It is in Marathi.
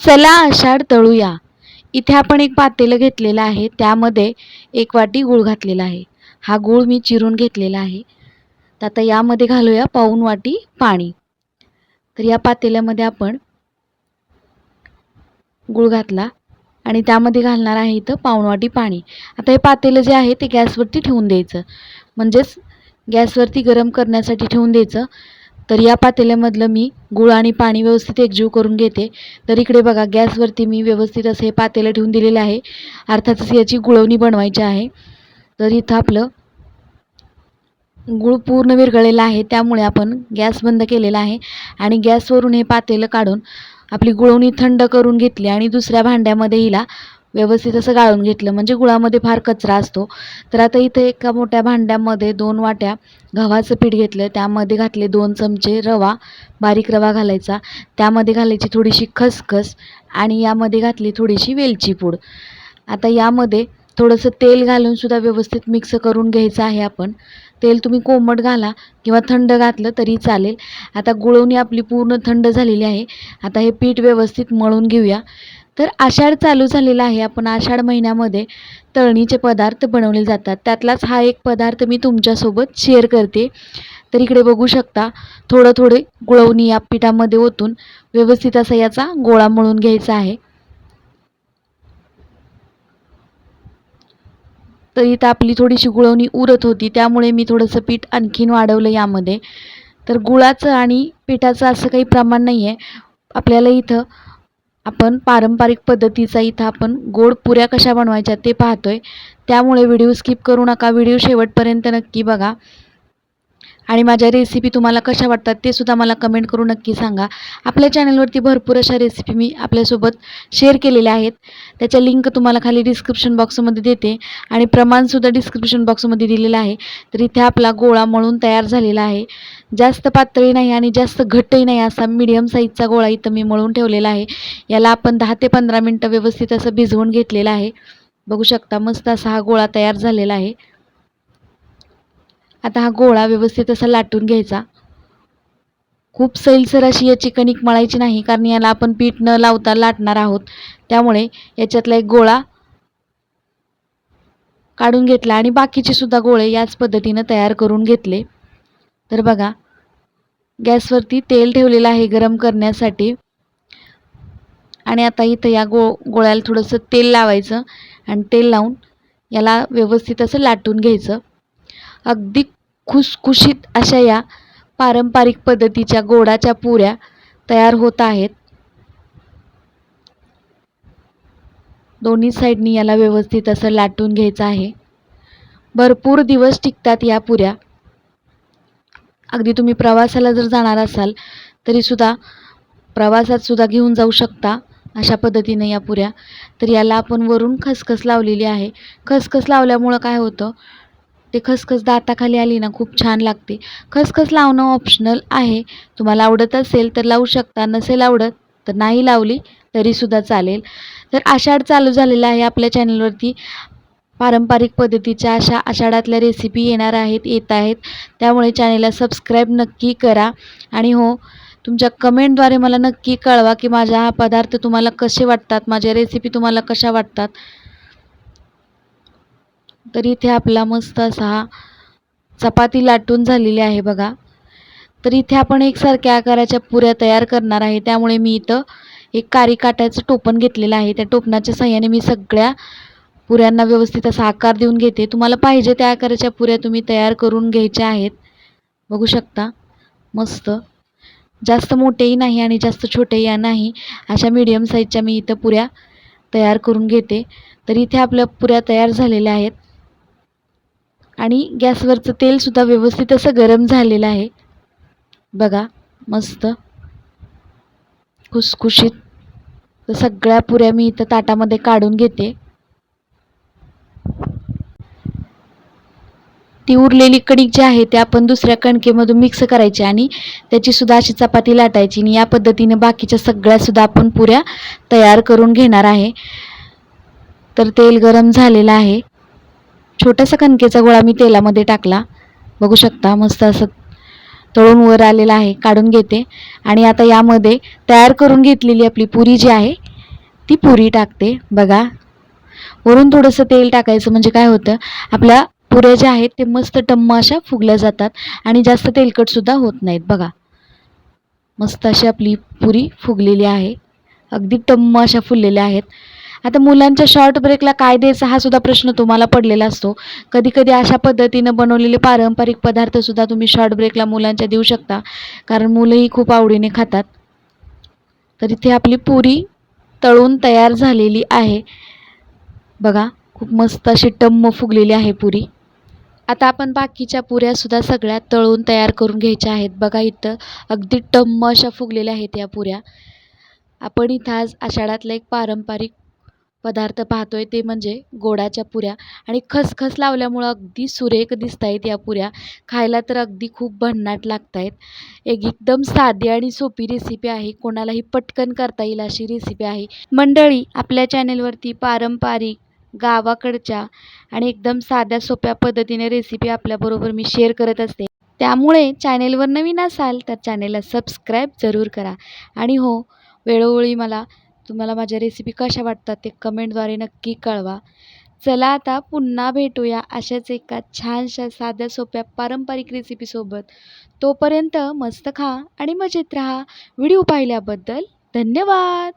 चला आषाढ तळूया. इथे आपण एक पातेलं घेतलेलं आहे. त्यामध्ये एक वाटी गूळ घातलेला आहे. हा गूळ मी चिरून घेतलेला आहे. तर आता यामध्ये घालूया पाऊन वाटी पाणी. तर या पातेल्यामध्ये आपण गूळ घातला आणि त्यामध्ये घालणार आहे इथं पाऊण वाटी पाणी. आता हे पातेलं जे आहे ते गॅसवरती ठेवून द्यायचं. म्हणजेच गॅसवरती गरम करण्यासाठी ठेवून द्यायचं. तर या पातेल्यामधलं मी गूळ आणि पाणी व्यवस्थित एकजीव करून घेते. तर इकडे बघा गॅसवरती मी व्यवस्थित असं हे पातेलं ठेवून दिलेलं आहे. अर्थातच याची गुळवणी बनवायची आहे. तर इथं आपलं गूळ पूर्ण विरघळलेला आहे. त्यामुळे आपण गॅस बंद केलेला आहे. आणि गॅसवरून हे पातेलं काढून आपली गुळवणी थंड करून घेतली आणि दुसऱ्या भांड्यामध्ये हिला व्यवस्थित असं गाळून घेतलं. म्हणजे गुळामध्ये फार कचरा असतो. तर आता इथे एका मोठ्या भांड्यामध्ये दोन वाट्या गव्हाचं पीठ घेतलं. त्यामध्ये घातले दोन चमचे रवा बारीक रवा घालायचा. त्यामध्ये घालायची थोडीशी खसखस आणि यामध्ये घातली थोडीशी वेलची पूड. आता यामध्ये थोडंसं तेल घालूनसुद्धा व्यवस्थित मिक्स करून घ्यायचं आहे आपण. तेल तुम्ही कोमट घाला किंवा थंड घातलं तरी चालेल. आता गुळवणी आपली पूर्ण थंड झालेली आहे. आता हे पीठ व्यवस्थित मळून घेऊया. तर आषाढ चालू झालेला आहे. आपण आषाढ महिन्यामध्ये तळणीचे पदार्थ बनवले जातात. त्यातलाच हा एक पदार्थ मी तुमच्यासोबत शेअर करते. तर इकडे बघू शकता थोडं थोडे गुळवणी या पिठामध्ये ओतून व्यवस्थित असा याचा गोळा मळून घ्यायचा आहे. तर इथं आपली थोडीशी गुळवणी उरत होती. त्यामुळे मी थोडंसं पीठ आणखीन वाढवलं यामध्ये. तर गुळाचं आणि पिठाचं असं काही प्रमाण नाही आहे आपल्याला इथं आपण पारंपरिक पद्धतीचा इथं आपण गोड पुऱ्या कशा बनवायच्या ते पाहतोय. त्यामुळे व्हिडिओ स्किप करू नका. व्हिडिओ शेवटपर्यंत नक्की बघा. आणि माझ्या रेसिपी तुम्हाला कशा वाटतात ते सुद्धा मला कमेंट करून नक्की सांगा. आपल्या चॅनलवरती भरपूर अशा रेसिपी मी आपल्यासोबत शेअर केलेल्या आहेत. त्याच्या लिंक तुम्हाला खाली डिस्क्रिप्शन बॉक्समध्ये देते आणि प्रमाणसुद्धा डिस्क्रिप्शन बॉक्समध्ये दिलेलं आहे. तर इथे आपला गोळा मळून तयार झालेला आहे. जास्त पातळी नाही आणि जास्त घट्टही नाही असा मीडियम साईजचा गोळा इथं मी मळून ठेवलेला आहे. याला आपण दहा ते पंधरा मिनटं व्यवस्थित असं भिजवून घेतलेलं आहे. बघू शकता मस्त असा हा गोळा तयार झालेला आहे. आता हा गोळा व्यवस्थित असा लाटून घ्यायचा. खूप सैलसर अशी याची कणिक मळायची नाही कारण याला आपण पीठ न लावता लाटणार आहोत. त्यामुळे याच्यातला एक गोळा काढून घेतला आणि बाकीचे सुद्धा गोळे याच पद्धतीनं तयार करून घेतले. तर बघा गॅसवरती तेल ठेवलेलं आहे गरम करण्यासाठी. आणि आता इथं या गो गोळ्याला थोडंसं तेल लावायचं आणि तेल लावून याला व्यवस्थित असं लाटून घ्यायचं. अगदी खुसखुशीत अशा या पारंपरिक पद्धतीच्या गोडाच्या पुऱ्या तयार होत आहेत. दोन्ही साईडनी याला व्यवस्थित असं लाटून घ्यायचं आहे. भरपूर दिवस टिकतात या पुऱ्या. अगदी तुम्ही प्रवासाला जर जाणार असाल तरीसुद्धा प्रवासात सुद्धा घेऊन जाऊ शकता अशा पद्धतीनं या पुऱ्या. तर याला आपण वरून खसखस लावलेली आहे. खसखस लावल्यामुळं काय होतं? ते खसखस दाताखाली आली ना खूप छान लागते. खसखस लावणं ऑप्शनल आहे. तुम्हाला आवडत असेल तर लावू शकता नसेल आवडत तर नाही लावली तरीसुद्धा चालेल. तर आषाढ चालू झालेला आहे आपल्या चॅनलवरती पारंपरिक पद्धतीच्या अशा आषाढातल्या रेसिपी येणार आहेत येत आहेत. त्यामुळे चॅनेलला सबस्क्राईब नक्की करा. आणि हो तुमच्या कमेंटद्वारे मला नक्की कळवा की माझा हा पदार्थ तुम्हाला कसे वाटतात माझ्या रेसिपी तुम्हाला कशा वाटतात. तर इथे आपला मस्त असा हा चपाती लाटून झालेली आहे बघा. तर इथे आपण एकसारख्या आकाराच्या पुऱ्या तयार करणार आहे. त्यामुळे मी इथं एक कारी काट्याचं टोपण घेतलेलं आहे. त्या टोपणाच्या सहाय्याने मी सगळ्या पुऱ्यांना व्यवस्थित असा आकार देऊन घेते. तुम्हाला पाहिजे त्या आकाराच्या पुऱ्या तुम्ही तयार करून घ्यायच्या आहेत. बघू शकता? मस्त. जास्त मोठेही नाही आणि जास्त छोटेही नाही. अशा मीडियम साईजच्या मी इथं पुऱ्या तयार करून घेते. तर इथे आपल्या पुऱ्या तयार झालेल्या आहेत. आणि गॅसवरचं तेलसुद्धा व्यवस्थित असं गरम झालेलं आहे. बघा मस्त. खुसखुशीत. तर सगळ्या पुऱ्या मी इथं ताटामध्ये काढून घेते. ती उरलेली कणिक जी आहे ते आपण दुसऱ्या कणकेमधून मिक्स करायची आणि त्याचीसुद्धा अशी चपाती लाटायची आणि या पद्धतीने बाकीच्या सगळ्यासुद्धा आपण पुऱ्या तयार करून घेणार आहे. तर तेल गरम झालेलं आहे. छोटासा कणकेचा गोळा मी तेलामध्ये टाकला. बघू शकता मस्त असं तळून वर आलेला आहे काढून घेते. आणि आता यामध्ये तयार करून घेतलेली आपली पुरी जी आहे ती पुरी टाकते. बघा वरून थोडंसं तेल टाकायचं म्हणजे काय होतं आपल्या पुऱ्या ज्या आहेत ते मस्त टम्म अशा फुगल्या जातात आणि जास्त तेलकटसुद्धा होत नाहीत. बघा मस्त अशी आपली पुरी फुगलेली आहे. अगदी टम्म अशा फुललेल्या आहेत. आता मुलांच्या शॉर्ट ब्रेकला काय द्यायचा हा सुद्धा प्रश्न तुम्हाला पडलेला असतो. कधी कधी अशा पद्धतीनं बनवलेले पारंपरिक पदार्थसुद्धा तुम्ही शॉर्ट ब्रेकला मुलांच्या देऊ शकता. कारण मुलंही खूप आवडीने खातात. तर इथे आपली पुरी तळून तयार झालेली आहे. बघा खूप मस्त अशी टम्म फुगलेली आहे पुरी. आता आपण बाकीच्या पुऱ्यासुद्धा सगळ्या तळून तयार करून घ्यायच्या आहेत. बघा इथं अगदी टम्म अशा फुगलेल्या आहेत या पुऱ्या. आपण इथं आज आषाढातला एक पारंपरिक पदार्थ पाहतोय ते म्हणजे गोडाच्या पुऱ्या. आणि खसखस लावल्यामुळं अगदी सुरेख दिसत आहेत या पुऱ्या. खायला तर अगदी खूप भन्नाट लागत आहेत एक एकदम साधी आणि सोपी रेसिपी आहे. कोणालाही पटकन करता येईल अशी रेसिपी आहे. मंडळी आपल्या चॅनेलवरती पारंपरिक गावाकडच्या आणि एकदम साध्या सोप्या पद्धतीने रेसिपी आपल्याबरोबर मी शेअर करत असते. त्यामुळे चॅनेलवर नवीन असाल तर चॅनेलला सबस्क्राईब जरूर करा. आणि हो वेळोवेळी मला तुम्हाला माझ्या रेसिपी कशा वाटतात ते कमेंटद्वारे नक्की कळवा. चला आता पुन्हा भेटूया अशाच एका छानशा साध्या सोप्या पारंपरिक रेसिपीसोबत तोपर्यंत मस्त खा आणि मजेत राहा. व्हिडिओ पाहिल्याबद्दल धन्यवाद!